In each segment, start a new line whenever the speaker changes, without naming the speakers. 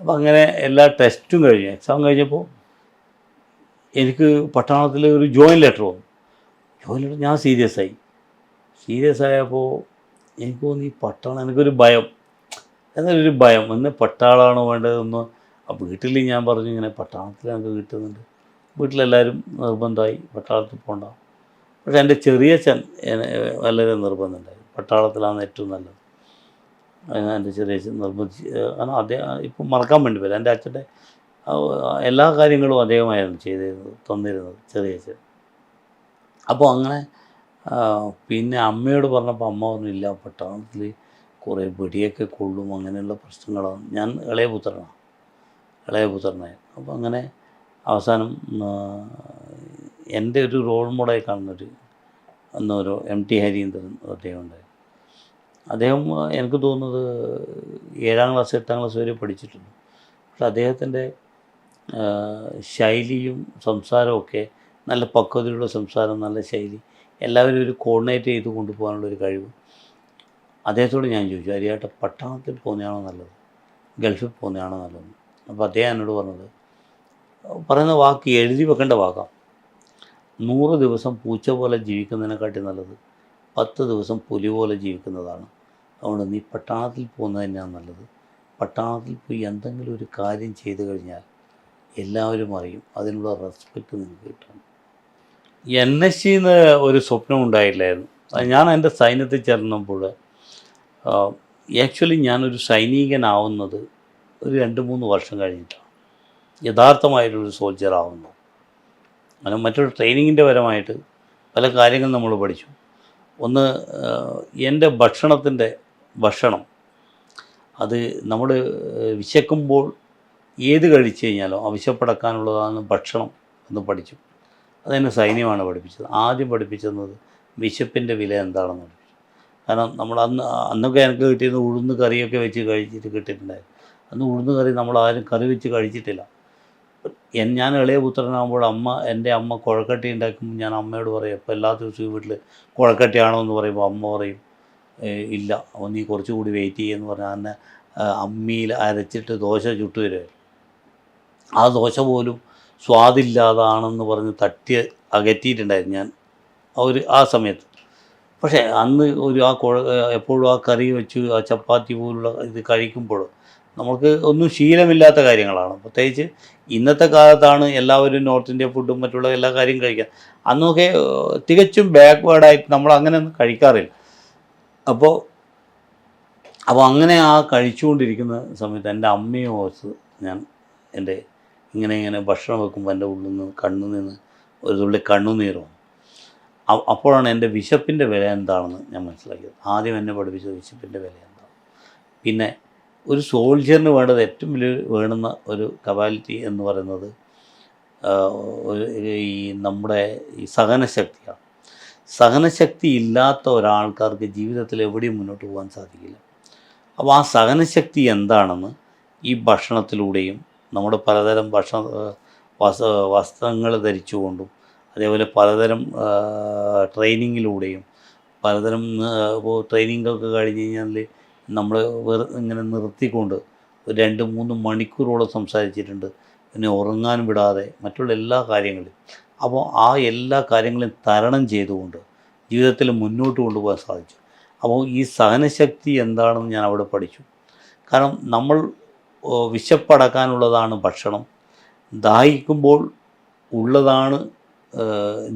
അപ്പം അങ്ങനെ എല്ലാ ടെസ്റ്റും കഴിഞ്ഞു. എക്സാം കഴിഞ്ഞപ്പോൾ എനിക്ക് പട്ടണത്തിൽ ഒരു ജോയിൻ ലെറ്റർ വന്നു. ജോയിൻ ലെറ്റർ ഞാൻ സീരിയസ് ആയി. സീരിയസ് ആയപ്പോൾ എനിക്ക് തോന്നി പട്ടാളം എനിക്കൊരു ഭയം. എന്നൊരു ഭയം. എന്നെ പട്ടാളാണോ വേണ്ടതെന്ന് വീട്ടിൽ ഞാൻ പറഞ്ഞു ഇങ്ങനെ പട്ടാളത്തിൽ എനിക്ക് കിട്ടുന്നുണ്ട്. വീട്ടിലെല്ലാവരും നിർബന്ധമായി പട്ടാളത്തിൽ പോകണ്ട പക്ഷേ എന്റെ ചെറിയ ചെൻ വളരെ നിർബന്ധമുണ്ടായി പട്ടാളത്തിലാണ് ഏറ്റവും നല്ലത്. എന്റെ ചെറിയച്ഛൻ നിർബന്ധിച്ച് കാരണം അദ്ദേഹം ഇപ്പം മറക്കാൻ വേണ്ടി വരും എന്റെ അച്ഛന്റെ എല്ലാ കാര്യങ്ങളും അദ്ദേഹമായിരുന്നു ചെയ്തിരുന്നത് തന്നിരുന്നത് ചെറിയച്ഛൻ അപ്പോൾ അങ്ങനെ പിന്നെ അമ്മയോട് പറഞ്ഞപ്പോൾ അമ്മ പറഞ്ഞു ഇല്ല പട്ടാളത്തിൽ കുറേ വെടിയൊക്കെ കൊള്ളും അങ്ങനെയുള്ള പ്രശ്നങ്ങളാണ്. ഞാൻ ഇളയപുത്രനാണ് പുത്രനാണ് ഇളയ അപ്പോൾ അങ്ങനെ അവസാനം എന്റെ ഒരു റോൾ മോഡലായി കാണുന്നൊരു അന്നൊരു എം ടി ഹരീന്ദ്രൻ അദ്ദേഹം ഉണ്ടായി അദ്ദേഹം എനിക്ക് തോന്നുന്നത് ഏഴാം ക്ലാസ് എട്ടാം ക്ലാസ് വരെ പഠിച്ചിട്ടുണ്ട്. പക്ഷെ അദ്ദേഹത്തിന്റെ ശൈലിയും സംസാരമൊക്കെ നല്ല പക്വതയുള്ള സംസാരം നല്ല ശൈലി എല്ലാവരും ഒരു കോർഡിനേറ്റ് ചെയ്ത് കൊണ്ടുപോകാനുള്ള ഒരു കഴിവ്. അദ്ദേഹത്തോട് ഞാൻ ചോദിച്ചു അരിയാട്ട പട്ടണത്തിൽ പോകുന്നതാണോ നല്ലത്? ഗൾഫിൽ പോകുന്നതാണോ നല്ലത്? അപ്പോൾ അദ്ദേഹം എന്നോട് പറഞ്ഞത് പറയുന്ന വാക്ക് എഴുതി വെക്കേണ്ട വാക്കാം. നൂറ് ദിവസം പൂച്ച പോലെ ജീവിക്കുന്നതിനെക്കാട്ടി നല്ലത് പത്ത് ദിവസം പുലി പോലെ ജീവിക്കുന്നതാണ്. അതുകൊണ്ട് നീ പട്ടാളത്തിൽ പോകുന്നത് തന്നെയാണ് നല്ലത്. പട്ടാളത്തിൽ പോയി എന്തെങ്കിലും ഒരു കാര്യം ചെയ്തു കഴിഞ്ഞാൽ എല്ലാവരും അറിയും. അതിനുള്ള റെസ്പെക്റ്റ് നിനക്ക് കിട്ടും എൻ എസ് സിന്ന് ഒരു സ്വപ്നം ഉണ്ടായില്ലായിരുന്നു. ഞാൻ എന്റെ സൈന്യത്തിൽ ചേർന്നപ്പോൾ ആക്ച്വലി ഞാനൊരു സൈനികനാവുന്നത് ഒരു രണ്ട് മൂന്ന് വർഷം കഴിഞ്ഞിട്ടാണ്. യഥാർത്ഥമായിട്ടൊരു സോൾജർ ആവുന്നു. അങ്ങനെ മറ്റൊരു ട്രെയിനിങ്ങിന്റെ പരമായിട്ട് പല കാര്യങ്ങൾ നമ്മൾ പഠിച്ചു. ഒന്ന് എന്റെ ഭക്ഷണത്തിന്റെ ഭക്ഷണം. അത് നമ്മൾ വിശക്കുമ്പോൾ ഏത് കഴിച്ചു കഴിഞ്ഞാലോ ആവശ്യപ്പെടക്കാനുള്ളതാണ് ഭക്ഷണം എന്ന് പഠിച്ചു. അതെന്നെ സൈന്യമാണ് പഠിപ്പിച്ചത്. ആദ്യം പഠിപ്പിച്ചത് വിശപ്പിന്റെ വില എന്താണെന്ന് പഠിപ്പിച്ചു. കാരണം നമ്മൾ അന്ന് അന്നൊക്കെ എനിക്ക് കിട്ടിയിരുന്ന ഉഴുന്ന് കറിയൊക്കെ വെച്ച് കഴിച്ചിട്ട് കിട്ടിയിട്ടുണ്ടായിരുന്നു. അന്ന് ഉഴുന്ന് കറി നമ്മൾ ആരും കറി വെച്ച് കഴിച്ചിട്ടില്ല. ഞാൻ ഇളയ പുത്രനാകുമ്പോൾ അമ്മ എന്റെ അമ്മ കുഴക്കട്ടി ഉണ്ടാക്കുമ്പോൾ ഞാൻ അമ്മയോട് പറയും അപ്പോൾ എല്ലാ ദിവസവും വീട്ടിൽ കുഴക്കട്ടിയാണോ എന്ന് പറയുമ്പോൾ അമ്മ പറയും "ഏ, ഇല്ല അപ്പോൾ നീ കുറച്ചുകൂടി വെയിറ്റ് ചെയ്യുമെന്ന് പറഞ്ഞാൽ എന്നെ അമ്മിയിൽ അരച്ചിട്ട് ദോശ ചുട്ടു തരുമായിരുന്നു ആ ദോശ പോലും സ്വാദില്ലാതാണെന്ന് പറഞ്ഞ് തട്ടി അകറ്റിയിട്ടുണ്ടായിരുന്നു ഞാൻ. ഒരു ആ സമയത്ത്. പക്ഷേ അന്ന് ഒരു ആ കുഴ എപ്പോഴും ആ കറി വെച്ച് ആ ചപ്പാത്തി പോലുള്ള ഇത് കഴിക്കുമ്പോൾ നമുക്ക് ഒന്നും ശീലമില്ലാത്ത കാര്യങ്ങളാണ്. പ്രത്യേകിച്ച് ഇന്നത്തെ കാലത്താണ് എല്ലാവരും നോർത്ത് ഇന്ത്യ ഫുഡും മറ്റുള്ള എല്ലാ കാര്യം കഴിക്കുക അന്നൊക്കെ തികച്ചും ബാക്ക്വേർഡായിട്ട് നമ്മൾ അങ്ങനെ ഒന്നും കഴിക്കാറില്ല. അപ്പോൾ അപ്പോൾ അങ്ങനെ ആ കഴിച്ചുകൊണ്ടിരിക്കുന്ന സമയത്ത് എന്റെ അമ്മയെ ഓർത്ത് ഞാൻ എന്റെ ഇങ്ങനെ ഇങ്ങനെ ഭക്ഷണം വെക്കുമ്പോൾ എന്റെ ഉള്ളിൽ നിന്ന് കണ്ണു നിന്ന് ഒരു തുള്ളി കണ്ണുനീർ വന്നു. അപ്പോഴാണ് എന്റെ വിശപ്പിന്റെ വില എന്താണെന്ന് ഞാൻ മനസ്സിലാക്കിയത്. ആദ്യം എന്നെ പഠിപ്പിച്ചത് വിശപ്പിന്റെ വില എന്താണ്? പിന്നെ ഒരു സോൾജിയറിന് വേണ്ടത് ഏറ്റവും വലിയ വേണുന്ന ഒരു കപ്പാലിറ്റി എന്ന് പറയുന്നത് ഈ നമ്മുടെ ഈ സഹനശക്തിയാണ്. സഹനശക്തി ഇല്ലാത്ത ഒരാൾക്കാർക്ക് ജീവിതത്തിൽ എവിടെയും മുന്നോട്ട് പോകാൻ സാധിക്കില്ല. അപ്പോൾ ആ സഹനശക്തി എന്താണെന്ന് ഈ ഭക്ഷണത്തിലൂടെയും നമ്മുടെ പലതരം ഭക്ഷണ വസ വസ്ത്രങ്ങൾ ധരിച്ചുകൊണ്ടും അതേപോലെ പലതരം ട്രെയിനിങ്ങിലൂടെയും പലതരം ഇപ്പോൾ ട്രെയിനിങ്ങൊക്കെ കഴിഞ്ഞ് കഴിഞ്ഞാൽ നമ്മൾ വെറു ഇങ്ങനെ നിർത്തിക്കൊണ്ട് ഒരു രണ്ട് മൂന്ന് മണിക്കൂറോളം സംസാരിച്ചിട്ടുണ്ട്. പിന്നെ ഉറങ്ങാൻ വിടാതെ മറ്റുള്ള എല്ലാ കാര്യങ്ങളും. അപ്പോൾ ആ എല്ലാ കാര്യങ്ങളും തരണം ചെയ്തുകൊണ്ട് ജീവിതത്തിൽ മുന്നോട്ട് കൊണ്ടുപോകാൻ സാധിച്ചു. അപ്പോൾ ഈ സഹനശക്തി എന്താണെന്ന് ഞാൻ അവിടെ പഠിച്ചു. കാരണം നമ്മൾ വിശപ്പടക്കാനുള്ളതാണ് ഭക്ഷണം. ദാഹിക്കുമ്പോൾ ഉള്ളതാണ്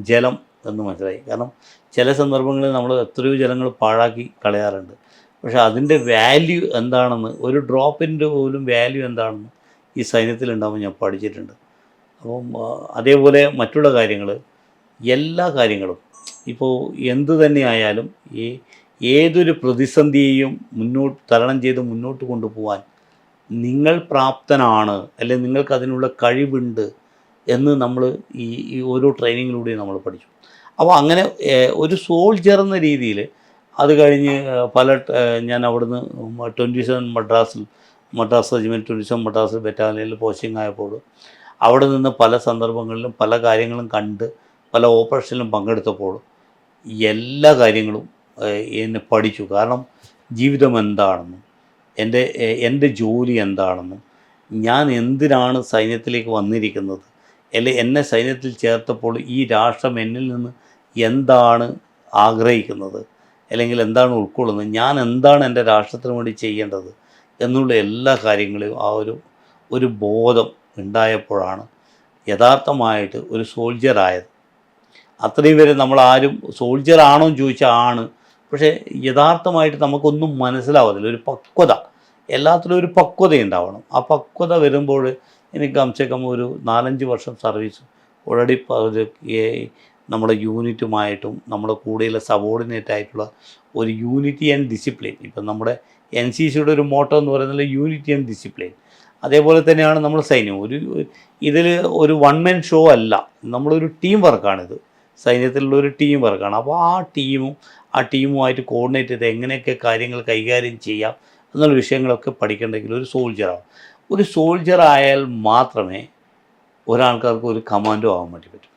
ജലം എന്ന് മനസ്സിലായി. കാരണം ചില സന്ദർഭങ്ങളിൽ നമ്മൾ എത്രയോ ജലങ്ങൾ പാഴാക്കി കളയാറുണ്ട്. പക്ഷേ അതിന്റെ വാല്യൂ എന്താണെന്ന് ഒരു ഡ്രോപ്പിന്റെ പോലും വാല്യൂ എന്താണെന്ന് ഈ സൈന്യത്തിലുണ്ടാകുമ്പോൾ ഞാൻ പഠിച്ചിട്ടുണ്ട്. അപ്പം അതേപോലെ മറ്റുള്ള കാര്യങ്ങൾ എല്ലാ കാര്യങ്ങളും ഇപ്പോൾ എന്തു തന്നെയായാലും ഈ ഏതൊരു പ്രതിസന്ധിയെയും മുന്നോട്ട് തരണം ചെയ്ത് മുന്നോട്ട് കൊണ്ടുപോകാൻ നിങ്ങൾ പ്രാപ്തനാണ് അല്ലെങ്കിൽ നിങ്ങൾക്ക് അതിനുള്ള കഴിവുണ്ട് എന്ന് നമ്മൾ ഈ ഈ ഓരോ ട്രെയിനിങ്ങിലൂടെയും നമ്മൾ പഠിച്ചു. അപ്പോൾ അങ്ങനെ ഒരു സോൾജർ എന്ന രീതിയിൽ അത് കഴിഞ്ഞ് പല ഞാൻ അവിടുന്ന് ട്വന്റി സെവൻ മദ്രാസിൽ Madras regiment twenty seven Madras ബറ്റാലിയനിൽ posting ആയപ്പോൾ അവിടെ നിന്ന് പല സന്ദർഭങ്ങളിലും പല കാര്യങ്ങളും കണ്ട് പല ഓപ്പറേഷനിലും പങ്കെടുത്തപ്പോൾ എല്ലാ കാര്യങ്ങളും എന്നെ പഠിച്ചു. കാരണം ജീവിതം എന്താണെന്നും എന്റെ എന്റെ ജോലി എന്താണെന്നും ഞാൻ എന്തിനാണ് സൈന്യത്തിലേക്ക് വന്നിരിക്കുന്നത് അല്ലെ എന്നെ സൈന്യത്തിൽ ചേർത്തപ്പോൾ ഈ രാഷ്ട്രം എന്നിൽ നിന്ന് എന്താണ് ആഗ്രഹിക്കുന്നത്? അല്ലെങ്കിൽ എന്താണ് ഉൾക്കൊള്ളുന്നത്? ഞാൻ എന്താണ് എന്റെ രാഷ്ട്രത്തിന് വേണ്ടി ചെയ്യേണ്ടത്? എന്നുള്ള എല്ലാ കാര്യങ്ങളെയും ആ ഒരു ഒരു ബോധം ഉണ്ടായപ്പോഴാണ് യഥാർത്ഥമായിട്ട് ഒരു സോൾജിയറായത് അത്രയും വരെ നമ്മൾ ആരും സോൾജിയർ ആണോ എന്ന് ചോദിച്ചാൽ ആണ്. പക്ഷേ യഥാർത്ഥമായിട്ട് നമുക്കൊന്നും മനസ്സിലാവത്തില്ല. ഒരു പക്വത. എല്ലാത്തിലും ഒരു പക്വത ഉണ്ടാവണം ആ പക്വത വരുമ്പോൾ എനിക്ക് കംസേ കം ഒരു നാലഞ്ച് വർഷം സർവീസ് ഓൾറെഡി നമ്മുടെ യൂണിറ്റുമായിട്ടും നമ്മുടെ കൂടെയുള്ള സബോർഡിനേറ്റ് ആയിട്ടുള്ള ഒരു യൂണിറ്റി ആൻഡ് ഡിസിപ്ലിൻ ഇപ്പം നമ്മുടെ എൻ സി സിയുടെ ഒരു മോട്ടോ എന്ന് പറയുന്നത് യൂണിറ്റി ആൻഡ് ഡിസിപ്ലിൻ അതേപോലെ തന്നെയാണ് നമ്മൾ സൈന്യം. ഒരു ഇതിൽ ഒരു വൺ മെൻ ഷോ അല്ല. നമ്മളൊരു ടീം വർക്കാണിത് സൈന്യത്തിലുള്ള ഒരു ടീം വർക്കാണ് അപ്പോൾ ആ ടീമും ആ ടീമുമായിട്ട് കോർഡിനേറ്റ് ചെയ്ത് എങ്ങനെയൊക്കെ കാര്യങ്ങൾ കൈകാര്യം ചെയ്യാം എന്നുള്ള വിഷയങ്ങളൊക്കെ പഠിക്കേണ്ടെങ്കിൽ ഒരു സോൾജറാവും ഒരു സോൾജർ ആയാൽ മാത്രമേ ഒരാൾക്കാർക്ക് ഒരു കമാൻഡോ ആവാൻ വേണ്ടി പറ്റൂ.